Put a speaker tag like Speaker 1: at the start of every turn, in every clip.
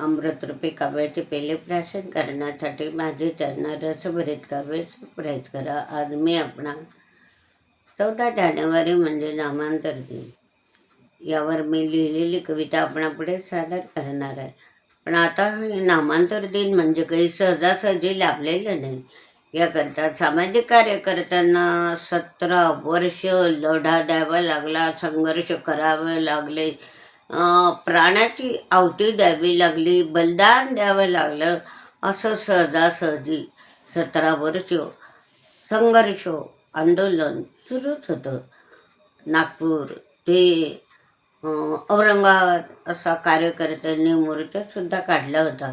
Speaker 1: अमृतरूपी काव्याचे पहिले प्राशन करण्यासाठी माझे त्यांना रसभरीत काव्य सरप्राईज करा. आज मी आपणा चौदा जानेवारी म्हणजे नामांतर दिन. यावर मी लिहिलेली कविता आपणापुढे सादर करणार आहे. पण आता हे नामांतर दिन म्हणजे काही सहजासहजी लाभलेलं नाही. याकरता सामाजिक कार्यकर्त्यांना सतरा वर्ष लढा द्यावा लागला संघर्ष करावे लागले. प्राणाची आवती द्यावी लागली बलिदान द्यावं लागलं असं सहजासहजी सतरा वर्ष संघर्ष आंदोलन सुरूच होतं. नागपूर ते औरंगाबाद असा कार्यकर्त्यांनी मोर्चासुद्धा काढला होता.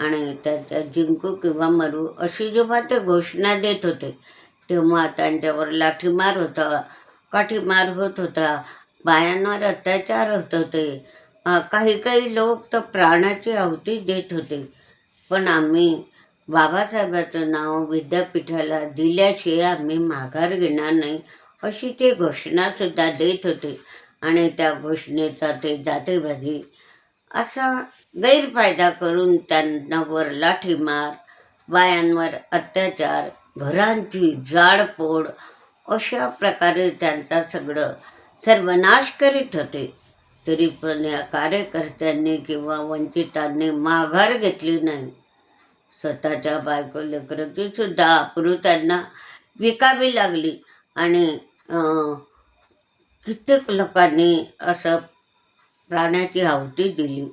Speaker 1: आणि त्याच्या जिंकू किंवा मरू अशी जेव्हा ते घोषणा देत होते तेव्हा त्यांच्यावर लाठीमार होता काठीमार होत होता. बायांवर अत्याचार होत होते. काही काही लोक तर प्राणाची आहुती देत होते. पण आम्ही बाबासाहेबाचं नाव विद्यापीठाला दिल्याशिवाय आम्ही माघार घेणार नाही अशी ते घोषणासुद्धा देत होते. आणि त्या घोषणेचा ते जातेबाजी असा गैरफायदा करून त्यांनावर लाठीमार बायांवर अत्याचार घरांची जाडपोड अशा प्रकारे त्यांचा सगळं सर्वनाश करीत होते. तरी पण या कार्यकर्त्यांनी किंवा वंचितांनी माघार घेतली नाही. स्वतःच्या बायको लेकरं तीसुद्धा अप्रू त्यांना विकावी लागली आणि कित्येक लोकांनी असं प्राण्याची आहुती दिली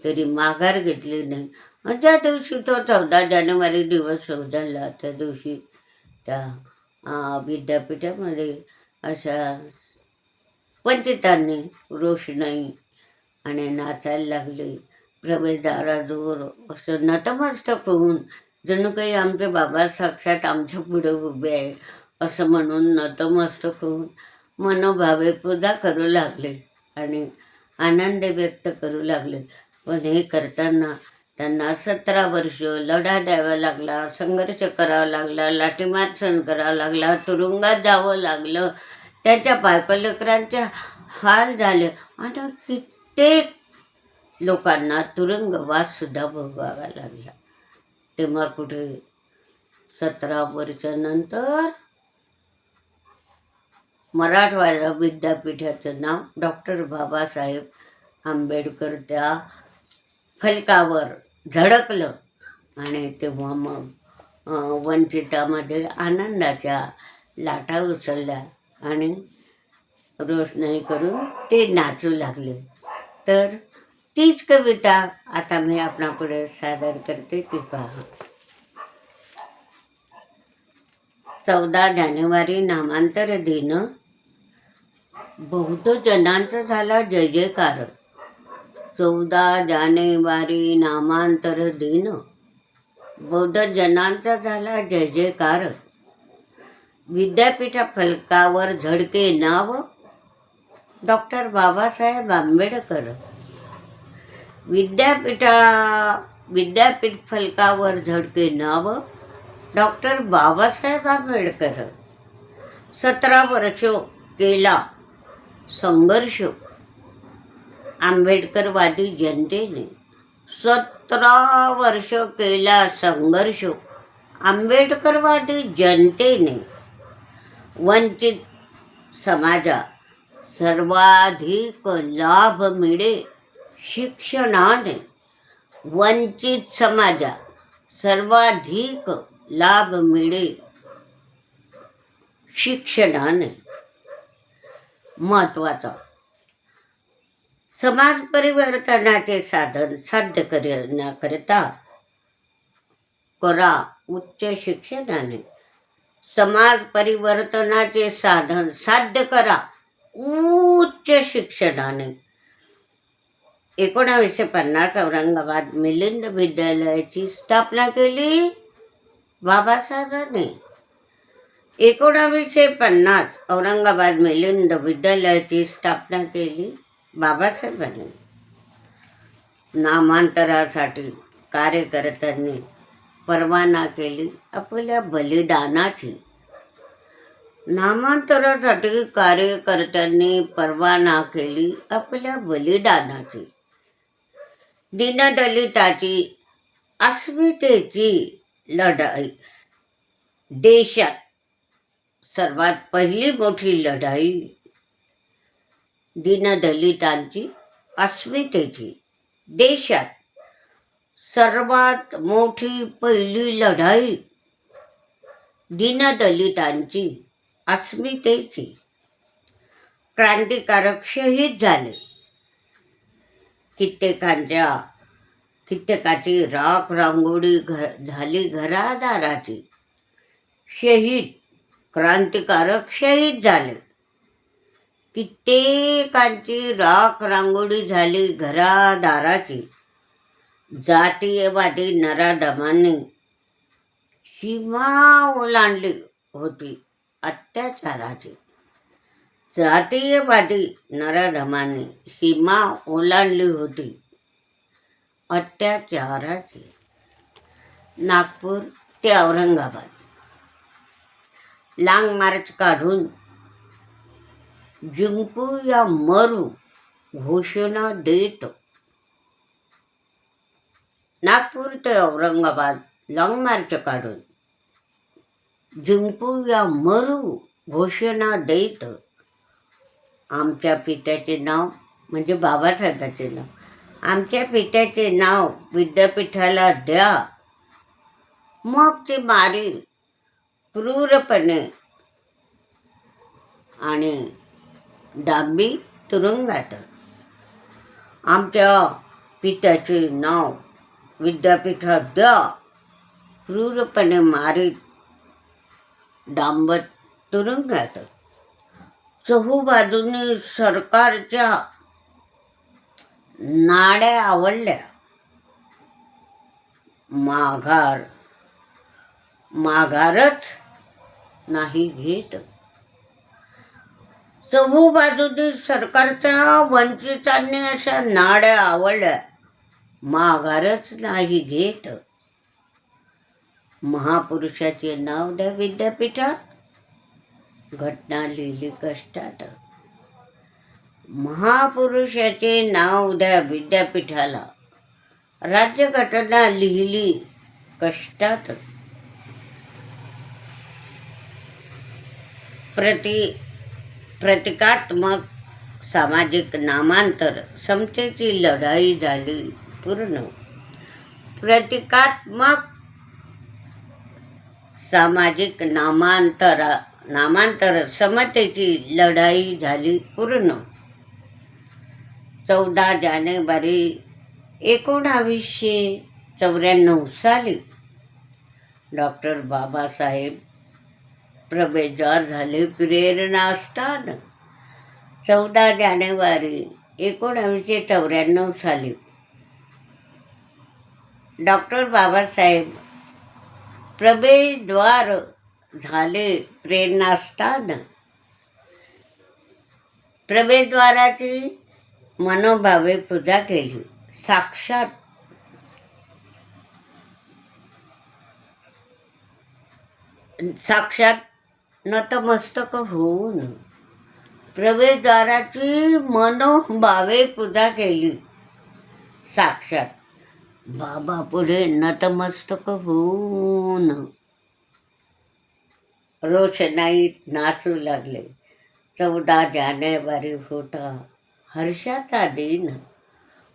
Speaker 1: तरी माघार घेतली नाही. ज्या दिवशी तो चौदा जानेवारी दिवस झाला त्या दिवशी त्या विद्यापीठामध्ये अशा वंचितांनी रोषणाई आणि नाचायला लागले. प्रवेशद्वाराजवळ असं नतमस्तक होऊन जणू काही आमचे बाबा साक्षात आमच्या पुढे उभे आहे असं म्हणून नतमस्तक होऊन मनोभावे पूजा करू लागले आणि आनंद व्यक्त करू लागले. पण हे करताना त्यांना सतरा वर्ष लढा द्यावा लागला संघर्ष करावा लागला लाठीमार सण करावा लागला तुरुंगात जावं लागलं त्याच्या बायकोलेकरांचे हाल झाले. आणि कित्येक लोकांना तुरुंगवाससुद्धा भोगावा लागला. तेव्हा कुठे सतरा वर्षानंतर मराठवाडा विद्यापीठाचं नाव डॉक्टर बाबासाहेब आंबेडकर त्या फलकावर झळकलं. आणि तेव्हा मग वंचितामध्ये आनंदाच्या लाटा उचलल्या. आणि रोषणाई करून ते नाचू लागले. तर तीच कविता आता मी आपणापुढे सादर करते ती पहा. चौदा जानेवारी नामांतर दिन. बौद्ध जनांचा झाला जय जयकार. चौदा जानेवारी नामांतर दिन. बौद्ध जनांचा झाला जय जयकार. विद्यापीठा फलकावर झडके नाव? डॉक्टर बाबासाहेब आंबेडकर. विद्यापीठा विद्यापीठ फलकावर झडके नाव? डॉक्टर बाबासाहेब आंबेडकर. सतरा वर्ष केला संघर्ष. आंबेडकरवादी जनतेने सतरा वर्ष केला संघर्ष. आंबेडकरवादी जनतेने वंचित समाजा सर्वाधिक लाभ मिळे शिक्षणाने. वंचित समाजा सर्वाधिक लाभ मिळे शिक्षणाने. महत्त्वाचा. समाज परिवर्तनाचे साधन साध्य करण्याकरिता करा उच्च शिक्षणाने. समाज परिवर्तनाचे साधन साध्य करा. उच्च शिक्षणाने. एकोणावीसशे पन्नास औरंगाबाद मिलिंद विद्यालयाची स्थापना केली बाबासाहेबांनी. एकोणावीसशे पन्नास औरंगाबाद मिलिंद विद्यालयाची स्थापना केली बाबासाहेबांनी. नामांतरासाठी कार्यकर्त्यांनी परवाना केली. आपल्या बलिदानाची. नामांतरासाठी कार्यकर्त्यांनी परवाना केली आपल्या बलिदानाची. दीनदलिताची अस्मितेची लढाई. देशात सर्वात पहिली मोठी लढाई दीनदलितांची अस्मितेची. देशात सर्वात मोठी पहिली लढाई दीनदलितांची अस्मितेची. क्रांतिकारक शहीद झाले. कित्येकांच्या कित्येकाची राख रांगोळी घ झाली घरादाराची. शहीद क्रांतिकारक शहीद झाले. कित्येकांची राख रांगोळी झाली घरादाराची. जातीयवादी नराधमांनी सीमा ओलांडली होती अत्याचाराची. जातीयवादी नराधमांनी सीमा ओलांडली होती अत्याचाराची. नागपूर ते औरंगाबाद. लांग मार्च काढून जिंकू या मरू घोषणा देत नागपूर ते औरंगाबाद लाँग मार्च काढून जिंकू या मरू घोषणा देत आमच्या पित्याचे नाव म्हणजे बाबासाहेबाचे नाव. आमच्या पित्याचे नाव विद्यापीठाला द्या. मग ते मारील क्रूरपणे. आणि डांबी तुरुंगात. आमच्या पित्याचे नाव विद्यापीठात द्या क्रूरपणे मारीत डांबत तुरुंगात. चहू सरकारच्या नाड्या आवडल्या. माघार माघारच नाही घेत. चहू सरकारच्या वंचितांनी अशा नाड्या आवडल्या. माघारच नाही घेत. महापुरुषाचे नाव द्या विद्यापीठा घटना लिहिली कष्टात. महापुरुषाचे नाव द्या विद्यापीठाला राज्यघटना लिहिली कष्टात. प्रति प्रतिकात्मक सामाजिक नामांतर समतेची लढाई झाली. पूर्ण हो. प्रतिकात्मक सामाजिक नामांतरा नामांतर समतेची लढाई झाली पूर्ण. चौदा जानेवारी एकोणावीसशे चौऱ्याण्णव साली डॉक्टर बाबासाहेब प्रवेशद्वार झाले प्रेरणा असतात चौदा जानेवारी एकोणावीसशे चौऱ्याण्णव साली डॉक्टर बाबासाहेब प्रवेशद्वार झाले प्रेरणास्थान. प्रवेशद्वाराची मनोभावे पूजा केली. साक्षात साक्षात नतमस्तक होऊन प्रवेशद्वाराची मनोभावे पूजा केली. साक्षात बाबा पुढे नतमस्तक होऊन रोषणाईत नाचू लागले. चौदा जानेवारी होता हर्षाचा दिन.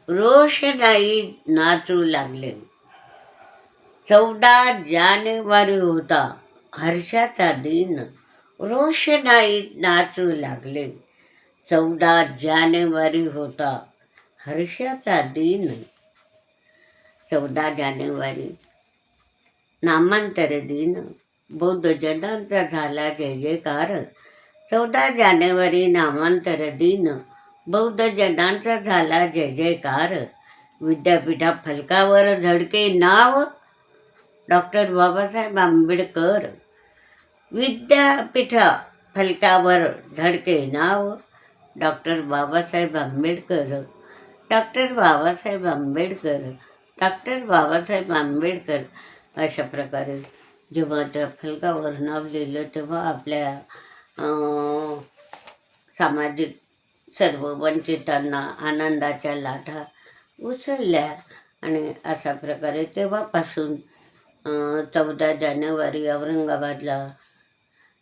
Speaker 1: रोषणाईत नाचू लागले. चौदा जानेवारी होता हर्षाचा दिन. रोषणाईत नाचू लागले. चौदा जानेवारी होता हर्षाचा दिन. चौदा जानेवारी. नामांतर दिन बौद्ध जनांचा झाला जय जयकार चौदा जानेवारी नामांतर दिन बौद्ध जनांचा झाला जय जयकार विद्यापीठा फलकावर झडके नाव. डॉक्टर बाबासाहेब आंबेडकर. विद्यापीठा फलकावर झडके नाव. Doctor Babasaheb Ambedkar. Doctor Babasaheb Ambedkar. Doctor Babasaheb Ambedkar अशा प्रकारे जेव्हा त्या फलकावर नाव लिहिलं तेव्हा आपल्या सामाजिक सर्व वंचितांना आनंदाच्या लाटा उचलल्या आणि अशा प्रकारे तेव्हापासून चौदा जानेवारी औरंगाबादला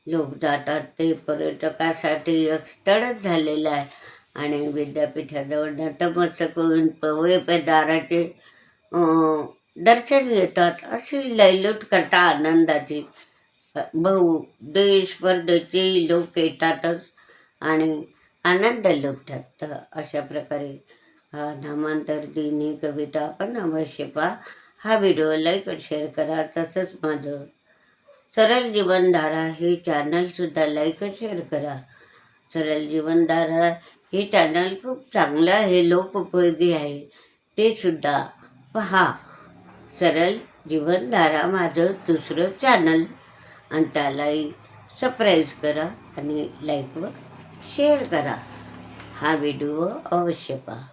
Speaker 1: लोक जातात. ते पर्यटकासाठी एक स्थळच झालेलं आहे. आणि विद्यापीठाजवळ नतमस्तक होऊन पवयेदाराचे दर्शन घेतात अशी लयलूट करता आनंदाची. बहु देश परदेशी लोक येतातच आणि आनंद लुटतात. तर अशा प्रकारे हा नामांतर दिन कविता आपण अवश्य पहा. हा व्हिडिओ लाईक शेअर करा. तसंच माझं सरळ जीवनधारा हे चॅनलसुद्धा लाईक शेअर करा. सरळ जीवनधारा हे चॅनल खूप चांगलं आहे लोकोपयोगी आहे. ते सुद्धा पहा. सरळ जीवनधारा माझं दुसरं चॅनल आणि त्यालाही सबस्क्राईब करा आणि लाईक व शेअर करा. हा व्हिडिओ अवश्य पहा.